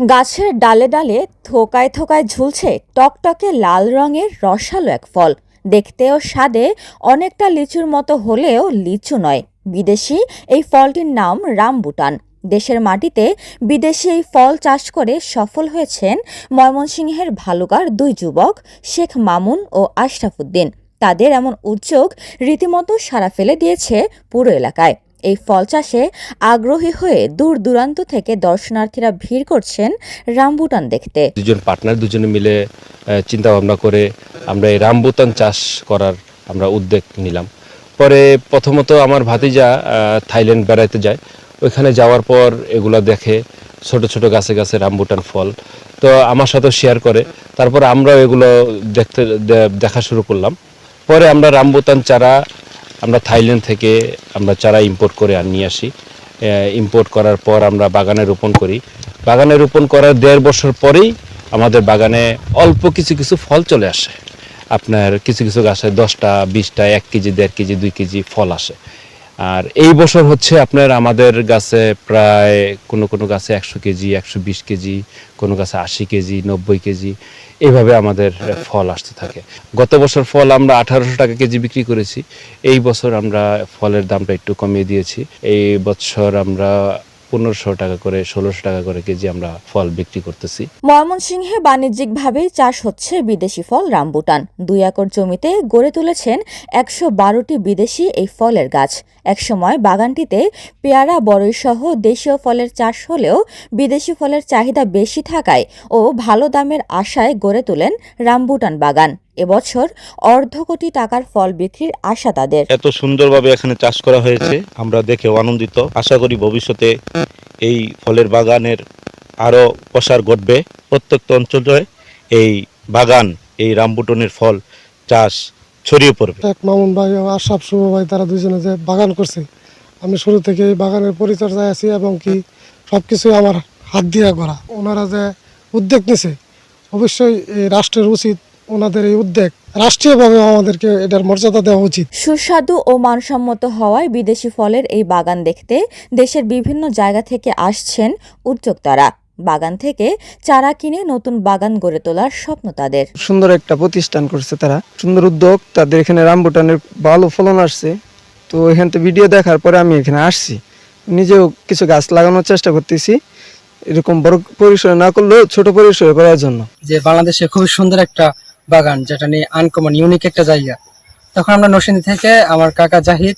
গাছের ডালে ডালে থোকায় থোকায় ঝুলছে টকটকে লাল রঙের রসালো এক ফল। দেখতেও স্বাদে অনেকটা লিচুর মতো হলেও লিচু নয়। বিদেশি এই ফলটির নাম রামবুটান। দেশের মাটিতে বিদেশি এই ফল চাষ করে সফল হয়েছেন ময়মনসিংহের ভালুকার দুই যুবক শেখ মামুন ও আশরাফুদ্দিন। তাদের এমন উদ্যোগ রীতিমতো সাড়া ফেলে দিয়েছে পুরো এলাকায়। এই ফল চাষে আগ্রহী হয়ে দূর দূরান্ত থেকে দর্শনার্থীরা ভিড় করছেন রামবুটান দেখতে। দুজন পার্টনার দুজনে মিলে চিন্তা ভাবনা করে আমরা এই রামবুতান চাষ করার আমরা উদ্যোগ নিলাম। পরে প্রথমত আমার ভাতিজা থাইল্যান্ড বেড়াইতে যায়। ওইখানে যাওয়ার পর এগুলা দেখে ছোট ছোট গাছে গাছে রামবুটান ফল। তো আমার সাথেও শেয়ার করে, তারপর আমরাও এগুলো দেখতে দেখা শুরু করলাম। পরে আমরা রামবুতান চারা আমরা থাইল্যান্ড থেকে আমরা চারা ইম্পোর্ট করে নিয়ে আসি। ইম্পোর্ট করার পর আমরা বাগানে রোপণ করি। বাগানে রোপণ করার দেড় বছর পরেই আমাদের বাগানে অল্প কিছু কিছু ফল চলে আসে। আপনার কিছু কিছু গাছে দশটা, বিশটা, এক কেজি, দেড় কেজি, দুই কেজি ফল আসে। আর এই বছর হচ্ছে আপনার আমাদের গাছে প্রায় কোনো কোনো গাছে একশো কেজি, একশো বিশ কেজি, কোনো গাছে আশি কেজি, নব্বই কেজি এইভাবে আমাদের ফল আসতে থাকে। গত বছর ফল আমরা আঠারোশো টাকা কেজি বিক্রি করেছি। এই বছর আমরা ফলের দামটা একটু কমিয়ে দিয়েছি। এই বছর আমরা পনেরোশো টাকা করে, ষোলোশো টাকা করে কেজি আমরা ফল বিক্রি করতেছি। ময়মনসিংহে বাণিজ্যিকভাবেই চাষ হচ্ছে বিদেশি ফল রামবুটান। দুই একর জমিতে গড়ে তুলেছেন একশো বারোটি বিদেশি এই ফলের গাছ। একসময় বাগানটিতে পেয়ারা বড়ই সহ দেশীয় ফলের চাষ হলেও বিদেশি ফলের চাহিদা বেশি থাকায় ও ভালো দামের আশায় গড়ে তোলেন রামবুটান বাগান। এবছর অর্ধ কোটি টাকার ফল বিক্রির আশা তাদের। এত সুন্দরভাবে এখানে চাষ করা হয়েছে আমরা দেখেও আনন্দিত। আশা করি ভবিষ্যতে এই ফলের বাগানের আরও প্রসার ঘটবে। প্রত্যেকটা অঞ্চলে এই বাগান এই রামবুটনের ফল চাষ ছড়িয়ে পড়বে। এক মামুন ভাই ও আশরাফ শুভ ভাই তারা দুজনে যে বাগান করছে আমি শুরু থেকে এই বাগানের পরিচর্যায় আছি এবং কি সব কিছুই আমার হাত দিয়ে করা ওনারা যে উদ্যোগ নিছে অবশ্যই এই রাষ্ট্রের উচিত ওনাদের এই উদ্যোগ রাষ্ট্রীয়ভাবে আমাদেরকে এটার মর্যাদা দেওয়া উচিত। সুস্বাদু ও মানসম্মত হওয়ায় বিদেশি ফলের এই বাগান দেখতে দেশের বিভিন্ন জায়গা থেকে আসছেন উদ্যোক্তারা। বাগান থেকে চারা কিনে নতুন বাগান গড়ে তোলার স্বপ্ন তাদের। সুন্দর একটা প্রতিষ্ঠান করছে তারা। সুন্দর উদ্যোগ। তাদের এখানে রামবুটানের ভালো ফলন আসছে। তো এখান থেকে ভিডিও দেখার পরে আমি এখানে আসছি। নিজেও কিছু গাছ লাগানোর চেষ্টা করতেছি। এরকম বড় পরিসরে না করলেও ছোট পরিসরে করার জন্য। যে বাংলাদেশে খুবই সুন্দর একটা বাগান যেটা নিয়ে আনকমন ইউনিক একটা জায়গা। তখন আমরা নরসিংদী থেকে আমার কাকা জাহিদ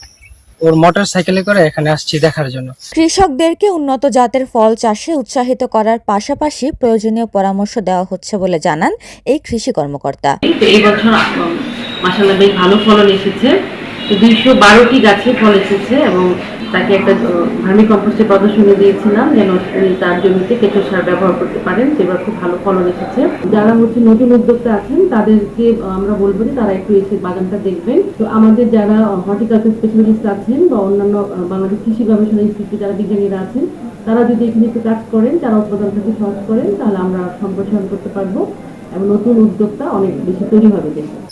ওর মোটর সাইকেলে করে এখানে আসছি দেখার জন্য। কৃষকদেরকে উন্নত জাতের ফল চাষে উৎসাহিত করার পাশাপাশি প্রয়োজনীয় পরামর্শ দেওয়া হচ্ছে বলে জানান এই কৃষি কর্মকর্তা। এই বছর মাসাল্লাহ বেশ ভালো ফলন এসেছে। দুইশো বারোটি গাছে ফল এসেছে এবং তাকে একটা ভার্মি কম্পোস্টের প্রদর্শনী দিয়েছিলাম যেন তিনি তার জমিতে কেঁচো সার ব্যবহার করতে পারেন সেবার খুব ভালো ফলন এসেছে। যারা হচ্ছে নতুন উদ্যোক্তা আছেন, তাদেরকে আমরা বলব যে তারা একটু এসে বাগানটা দেখবেন। তো আমাদের যারা হর্টিকালচার স্পেশালিস্ট আছেন বা অন্যান্য বাংলাদেশ কৃষি গবেষণা ইনস্টিটিউটে যারা বিজ্ঞানীরা আছেন, তারা যদি এখানে একটু কাজ করেন, তারা উৎপাদনটাকে সহজ করেন, তাহলে আমরা সম্প্রসারণ করতে পারব। এবং নতুন উদ্যোক্তা অনেক বেশি তৈরি হবে দেশে